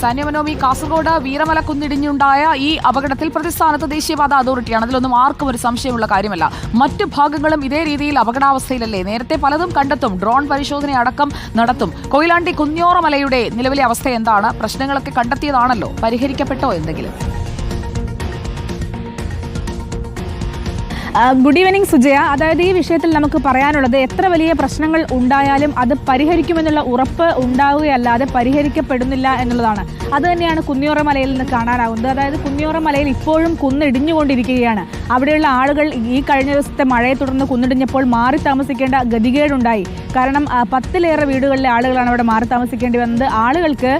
സൈന്യമനോമി കാസർഗോഡ് വീരമല കുന്നിടിഞ്ഞുണ്ടായ ഈ അപകടത്തിൽ പ്രതിസ്ഥാനത്ത് ദേശീയപാത അതോറിറ്റിയാണ്. അതിലൊന്നും ആർക്കും ഒരു സംശയമുള്ള കാര്യമല്ല. മറ്റു ഭാഗങ്ങളും ഇതേ രീതിയിൽ അപകടാവസ്ഥയിലല്ലേ? നേരത്തെ പലതും കണ്ടെത്തും. ഡ്രോൺ പരിശോധന അടക്കം നടത്തും. കൊയിലാണ്ടി കുഞ്ഞോറമലയുടെ നിലവിലെ അവസ്ഥ എന്താണ്? പ്രശ്നങ്ങളൊക്കെ കണ്ടെത്തിയതാണല്ലോ. പരിഹരിക്കപ്പെട്ടോ എന്തെങ്കിലും? Good evening Sujaya. അതായത് ഈ വിഷയത്തിൽ നമുക്ക് പറയാനുള്ളത് എത്ര വലിയ പ്രശ്നങ്ങൾ ഉണ്ടായാലും അത് പരിഹരിക്കുമെന്നുള്ള ഉറപ്പ് ഉണ്ടാവുകയല്ലാതെ പരിഹരിക്കപ്പെടുന്നില്ല എന്നുള്ളതാണ്. അത് തന്നെയാണ് കുന്നിയോറ മലയിൽ നിന്ന് കാണാനാവുന്നത്. അതായത് കുന്നിയോറ മലയിൽ ഇപ്പോഴും കുന്നിടിഞ്ഞുകൊണ്ടിരിക്കുകയാണ്. അവിടെയുള്ള ആളുകൾ ഈ കഴിഞ്ഞ ദിവസത്തെ മഴയെ തുടർന്ന് കുന്നിടിഞ്ഞപ്പോൾ മാറി താമസിക്കേണ്ട ഗതികേടുണ്ടായി. കാരണം പത്തിലേറെ വീടുകളിലെ ആളുകളാണ് അവിടെ മാറി താമസിക്കേണ്ടി വന്നത്. ആളുകൾക്ക്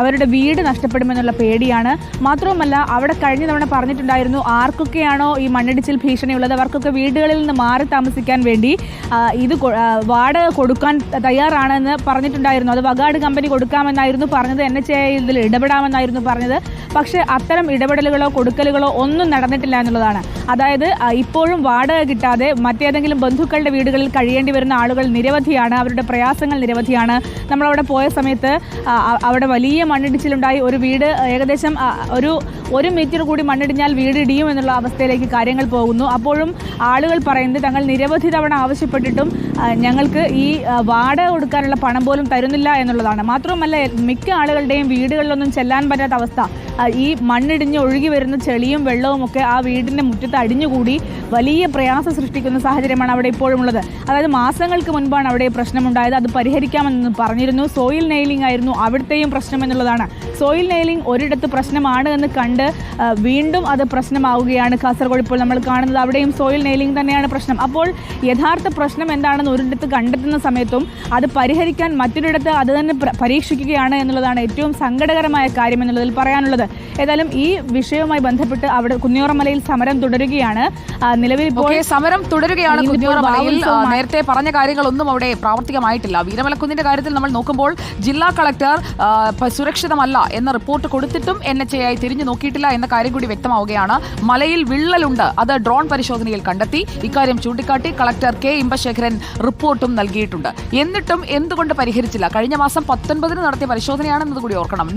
അവരുടെ വീട് നഷ്ടപ്പെടുമെന്നുള്ള പേടിയാണ്. മാത്രവുമല്ല അവിടെ കഴിഞ്ഞ തവണ പറഞ്ഞിട്ടുണ്ടായിരുന്നു ആർക്കൊക്കെയാണോ ഈ മണ്ണിടിച്ചിൽ ഭീഷണിയുള്ളത് അവർക്കൊക്കെ വീടുകളിൽ നിന്ന് മാറി താമസിക്കാൻ വേണ്ടി ഇത് വാടക കൊടുക്കാൻ തയ്യാറാണെന്ന് പറഞ്ഞിട്ടുണ്ടായിരുന്നു. അത് വകാട് കമ്പനി കൊടുക്കാമെന്നായിരുന്നു പറഞ്ഞത്. എൻ എച്ച് ഐ ഇതിൽ ഇടപെടാമെന്നായിരുന്നു പറഞ്ഞത്. പക്ഷേ അത്തരം ഇടപെടലുകളോ കൊടുക്കലുകളോ ഒന്നും നടന്നിട്ടില്ല എന്നുള്ളതാണ്. അതായത് ഇപ്പോഴും വാടക കിട്ടാതെ മറ്റേതെങ്കിലും ബന്ധുക്കളുടെ വീടുകളിൽ കഴിയേണ്ടി വരുന്ന ആളുകൾ നിരവധിയാണ്. അവരുടെ പ്രയാസങ്ങൾ നിരവധിയാണ്. നമ്മളവിടെ പോയ സമയത്ത് അവിടെ വലിയ മണ്ണിടിച്ചിലുണ്ടായി. ഒരു വീട് ഏകദേശം ഒരു ഒരു മീറ്റർ കൂടി മണ്ണിടിഞ്ഞാൽ വീടിടിയും എന്നുള്ള അവസ്ഥയിലേക്ക് കാര്യങ്ങൾ പോകുന്നു. അപ്പോഴും ആളുകൾ പറയുന്നത് തങ്ങൾ നിരവധി തവണ ആവശ്യപ്പെട്ടിട്ടും ഞങ്ങൾക്ക് ഈ വാട വാടക കൊടുക്കാനുള്ള പണം പോലും തരുന്നില്ല എന്നുള്ളതാണ്. മാത്രവുമല്ല മിക്ക ആളുകളുടെയും വീടുകളിലൊന്നും ചെല്ലാൻ പറ്റാത്ത അവസ്ഥ. ഈ മണ്ണിടിഞ്ഞ് ഒഴുകി വരുന്ന ചെളിയും വെള്ളവും ഒക്കെ ആ വീടിന്റെ മുറ്റത്ത് അടിഞ്ഞുകൂടി വലിയ പ്രയാസം സൃഷ്ടിക്കുന്ന സാഹചര്യമാണ് അവിടെ ഇപ്പോഴും ഉള്ളത് അതായത് മാസങ്ങൾക്ക് മുൻപാണ് അവിടെ പ്രശ്നമുണ്ടായത്. അത് പരിഹരിക്കാമെന്ന് പറഞ്ഞിരുന്നു. സോയിൽ നെയിലിംഗ് ആയിരുന്നു അവിടുത്തെയും പ്രശ്നം എന്നുള്ളതാണ്. സോയിൽ നെയിലിംഗ് ഒരിടത്ത് പ്രശ്നമാണ് എന്ന് കണ്ട് വീണ്ടും അത് പ്രശ്നമാവുകയാണ് കാസർഗോഡ് ഇപ്പോൾ നമ്മൾ കാണുന്നത്. അവിടെയും സോയിൽ നെയിലിംഗ് തന്നെയാണ് പ്രശ്നം. അപ്പോൾ യഥാർത്ഥ പ്രശ്നം എന്താണെന്ന് ഒരിടത്ത് കണ്ടെത്തുന്ന സമയത്തും അത് പരിഹരിക്കാൻ മറ്റൊരിടത്ത് അത് തന്നെ പ്ര- പരീക്ഷിക്കുകയാണ് എന്നുള്ളതാണ് ഏറ്റവും സങ്കടകരമായ കാര്യം എന്നുള്ളതിൽ പറയാനുള്ളത്. ഏതായാലും ഈ വിഷയവുമായി ബന്ധപ്പെട്ട് അവിടെ കുഞ്ഞോറമലയിൽ സമരം തുടരുകയാണ്. നിലവിൽ ഇപ്പോൾ സമരം തുടരുകയാണ് കുഞ്ഞോറമലയിൽ നേരത്തെ പറഞ്ഞ കാര്യങ്ങളൊന്നും അവിടെ പ്രാവർത്തികമായിട്ടില്ല. വീരമലക്കുന്നിന്റെ കാര്യത്തിൽ നമ്മൾ നോക്കുമ്പോൾ ജില്ലാ കളക്ടർ സുരക്ഷിതമല്ല എന്ന റിപ്പോർട്ട് കൊടുത്തിട്ടും എൻ എച്ച് ഐ തിരിഞ്ഞു നോക്കിയിട്ടില്ല എന്ന കാര്യം കൂടി വ്യക്തമാവുകയാണ്. മലയിൽ വിള്ളലുണ്ട്. അത് ഡ്രോൺ പരിശോധനയിൽ കണ്ടെത്തി. ഇക്കാര്യം ചൂണ്ടിക്കാട്ടി കളക്ടർ കെ. ഇമ്പശേഖരൻ റിപ്പോർട്ടും നൽകിയിട്ടുണ്ട്. എന്നിട്ടും എന്തുകൊണ്ട് പരിഹരിച്ചില്ല? കഴിഞ്ഞ മാസം പത്തൊൻപതിന് നടത്തിയ പരിശോധനയാണെന്നത് കൂടി ഓർക്കണം.